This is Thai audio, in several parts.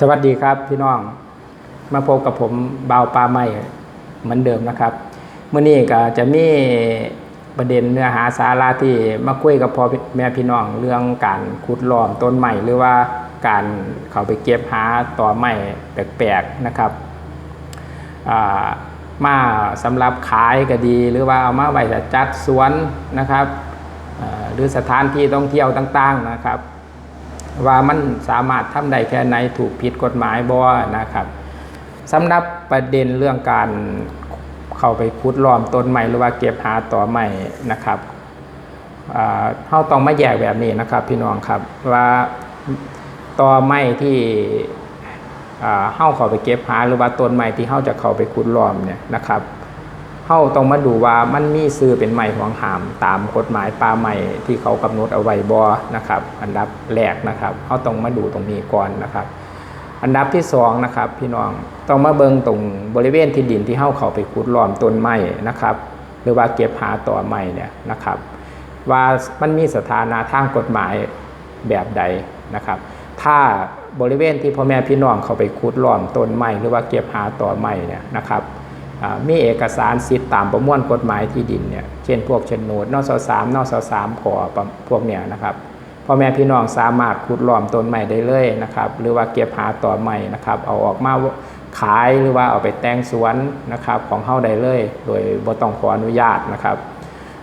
สวัสดีครับพี่น้องมาพบกับผมเบาปลาไม่เหมือนเดิมนะครับเมื่อนี้ก็จะมีประเด็นเนื้อหาสาระที่มาคุยกับพ่อแม่พี่น้องเรื่องการขุดหลอมต้นใหม่หรือว่าการเข้าไปเก็บหาต่อใหม่แปลกๆนะครับมาสำหรับขายก็ดี หรือว่าเอามาไว้จัดสวนนะครับหรือสถานที่ท่องเที่ยวต่างๆนะครับ ว่ามันสามารถทำได้แค่ไหนถูกผิดกฎหมายบ่นะครับสำหรับประเด็นเรื่องการเข้าไปคุดล้อมต้นใหม่หรือว่าเก็บหาต่อใหม่นะครับอ่าเฮาต้องมาแยกแบบนี้นะครับ พี่น้องครับว่าต่อใหม่ที่อ่าเฮาเข้าไปเก็บหาหรือว่าต้นใหม่ที่เฮาจะเข้าไปคุดล้อมเนี่ยนะครับ เฮาต้องมาดูว่ามันมีซื้อเป็นไม้ห่วงหาม ตามกฎหมายป่าไม้ที่เขากำหนดเอาไว้บ่นะครับ อันดับแรกนะครับเฮาต้องมาดูตรงนี้ก่อนนะครับ อันดับที่สองนะครับพี่น้องต้องมาเบิงตรงบริเวณที่ดินที่เฮาเขาไปขุดล้อมต้นไม้นะครับ หรือว่าเก็บหาต่อไม้เนี่ยนะครับ ว่ามันมีสถานะทางกฎหมายแบบใดนะครับ ถ้าบริเวณที่พ่อแม่พี่น้องเขาไปขุดล้อมต้นไม้หรือว่าเก็บหาต่อไม้เนี่ยนะครับ มีเอกสารสิทธิ์ตามประมวลกฎหมายที่ดินเนี่ยเช่นพวกโฉนดนสสามนสสามขอพวกเนี่ยนะครับพ่อแม่พี่น้องสามารถขุดล้อมต้นใหม่ได้เลยนะครับหรือว่าเก็บหาต่อใหม่นะครับเอาออกมาขายหรือว่าเอาไปแต่งสวนนะครับของเฮ้าได้เลย โดยบ่ต้องขออนุญาตนะครับ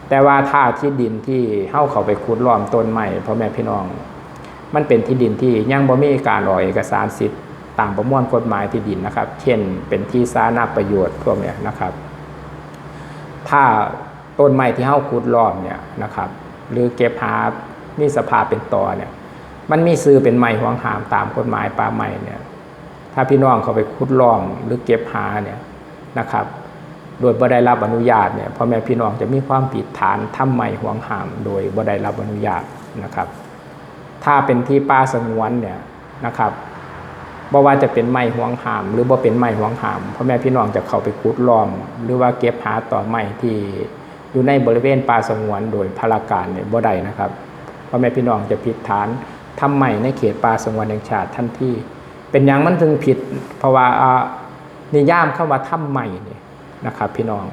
แต่ว่าถ้าที่ดินที่เฮ้าเขาไปขุดล้อมต้นใหม่พ่อแม่พี่น้อง มันเป็นที่ดินที่ยังบ่มีการออกเอกสารสิทธิ์ ตามประมวลกฎหมายที่ดินนะครับ เช่น เป็นที่สาธารณประโยชน์พวกนี้นะครับ ถ้าต้นไม้ที่เฮาขุดล้อมเนี่ยนะครับ หรือเก็บหามีสภาพเป็นตอเนี่ย มันมีซื้อเป็นไม้ห่วงหามตามกฎหมายป่าไม้เนี่ย ถ้าพี่น้องเขาไปขุดล้อมหรือเก็บหาเนี่ยนะครับ โดยบ่ได้รับอนุญาตเนี่ยพ่อแม่พี่น้องจะมีความผิดฐานทำไม้ห่วงหาม โดยบ่ได้รับอนุญาตนะครับ ถ้าเป็นที่ป่าสงวนเนี่ยนะครับ บ่ว่าจะเป็นไม้ห่วงหาม หรือบ่เป็นไม้ห่วงหามพ่อแม่พี่น้องจะเข้าไปขุดล้อม หรือว่าเก็บหาต่อไม้ที่อยู่ในบริเวณป่าสงวนโดยพลาการเนี่ยบ่ได้นะครับพ่อแม่พี่น้องจะผิดฐานทำไม้ในเขตป่าสงวนแห่งชาติทันทีเป็นอย่างมันถึงผิด เพราะว่าอ่านิยามเข้ามาทำไม้เนี่ยนะครับ พี่น้อง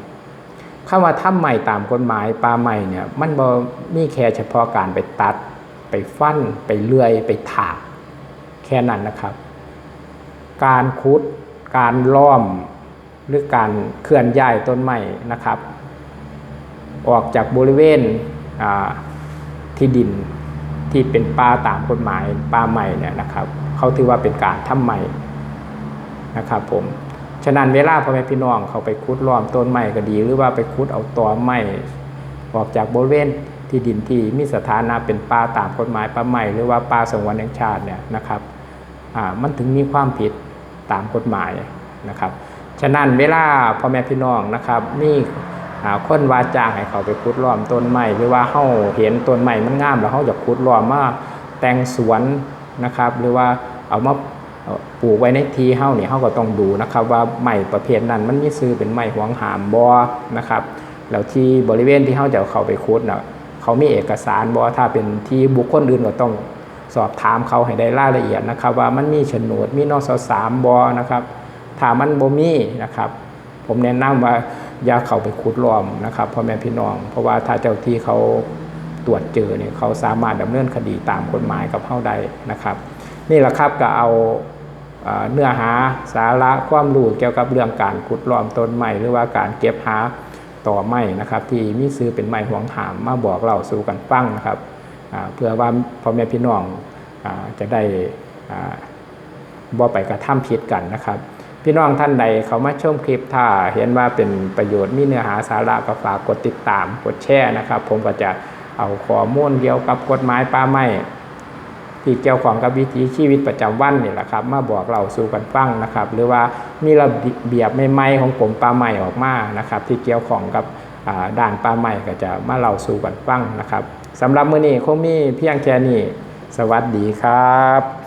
คำว่าทำใหม่ตามกฎหมายป่าใหม่เนี่ยมันบ่มีแค่เฉพาะการไปตัด ไปฟันไปเลื่อย ไปถากแค่นั้นนะครับ การคุด การล้อม หรือการเคลื่อนย้ายต้นไม้นะครับ ออกจากบริเวณที่ดินที่เป็นป่าตามกฎหมายป่าใหม่เนี่ยนะครับเขาถือว่าเป็นการทำใหม่นะครับผมฉะนั้นเวลาพ่อแม่พี่น้องเขาไปคุดล้อมต้นไม้ก็ดี หรือว่าไปคุดเอาตอไม้ออกจากบริเวณที่ดินที่มีสถานะเป็นป่าตามกฎหมายป่าไม้หรือว่าป่าสงวนแห่งชาติเนี่ยนะครับอ่ามันถึงมีความผิด ตามกฎหมายนะครับฉะนั้นเวลาพ่อแม่พี่น้องนะครับมีอ่าคนว่าจ้างให้เขาไปคุดล้อมต้นไม้หรือว่าเฮาเห็นต้นไม้มันงามแล้วเฮาอยากคุดล้อมมาแต่งสวนนะครับหรือว่าเอามาปลูกไว้ในที่เฮาเนี่ยเฮาก็ต้องดูนะครับว่าไม้ประเภทนั้นมันมีซื้อเป็นไม้หวงหามบ่นะครับแล้วที่บริเวณที่เฮาจะเอาเข้าไปขุดน่ะเขามีเอกสารบ่ถ้าเป็นที่บุคคลอื่นก็ต้อง สอบถามเขาให้ได้รายละเอียดนะครับ ว่ามันมีโฉนดมีนสสามบ่นะครับถ้ามันบ่มีนะครับ ผมแนะนำว่าอย่าเข้าไปขุดล้อมนะครับพ่อแม่พี่น้อง เพราะว่าถ้าเจ้าที่เขาตรวจเจอเนี่ยเขาสามารถดำเนินคดีตามกฎหมายกับเฮาได้นะครับ นี่แหละครับก็เอาเนื้อหาสาระความรู้เกี่ยวกับเรื่องการขุดล้อมต้นไม้หรือว่าการเก็บหาต่อไม้นะครับ ที่มีซื้อเป็นไม้ห่วงหามมาบอกเราสู่กันฟังนะครับ เพื่อว่าพ่อแม่พี่น้องอจะได้อ่าบ่ไปกระทำผิดกันนะครับ พี่น้องท่านใดเขามาชมคลิปถ้าเห็นว่าเป็นประโยชน์มีเนื้อหาสาระก็ฝากกดติดตามกดแชร์นะครับ ผมก็จะเอาข้อมูลเกี่ยวกับกฎหมายป่าไม้ที่เกี่ยวของกับวิถีชีวิตประจำวันนี่แหละครับ มาบอกเราสู่กันฟังนะครับ หรือว่ามีระเบียบใหม่ๆของกรมป่าไม้ออกมานะครับ ที่เกี่ยวของกับด่านป่าไม้ก็จะมาเล่าสู่กันฟังนะครับ สำหรับมื้อนี้คงมีเพียงแค่นี้ สวัสดีครับ